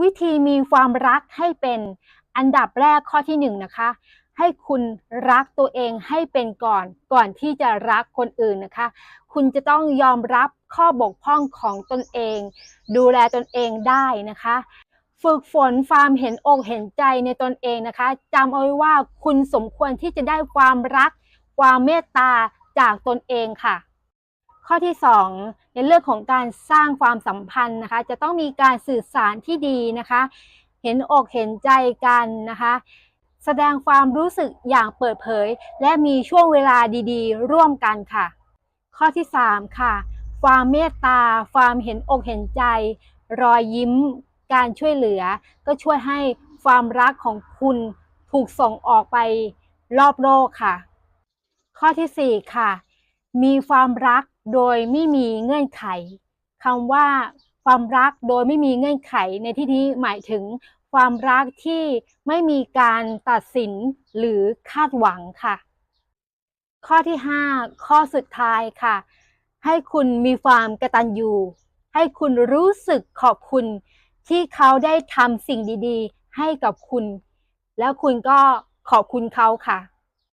วิธีมีความรักให้เป็นอันดับแรกข้อที่หนึ่งนะคะ ให้คุณรักตัวเองให้เป็นก่อนก่อนที่จะรักคนอื่นนะคะ คุณจะต้องยอมรับข้อบกพร่องของตนเอง ดูแลตนเองได้นะคะ ฝึกฝนความเห็นอกเห็นใจในตนเองนะคะจำเอาไว้ว่าคุณสมควรที่จะได้ความรัก ความเมตตาจากตนเองค่ะ ข้อที่ 2 ในเรื่องของการสร้างความสัมพันธ์นะคะ จะต้องมีการสื่อสารที่ดีนะคะ เห็นอกเห็นใจกันนะคะ แสดงความรู้สึกอย่างเปิดเผย และมีช่วงเวลาดีๆ ร่วมกันค่ะ ข้อที่ 3 ค่ะ ความเมตตา ความเห็นอกเห็นใจ รอยยิ้ม การช่วยเหลือ ก็ช่วยให้ความรักของคุณถูกส่งออกไปรอบโลกค่ะ ข้อที่ 4 ค่ะ มีความรัก โดยไม่มีเงื่อนไขคำว่าความรักโดยไม่มีเงื่อนไขในที่นี้หมายถึงความรักที่ไม่มีการตัดสินหรือคาดหวังค่ะ ข้อที่ 5 ข้อสุดท้ายค่ะ ให้คุณมีความกระตัญญูให้คุณรู้สึกขอบคุณที่เขาได้ทำสิ่งดีๆ ให้กับคุณ แล้วคุณก็ขอบคุณเขาค่ะ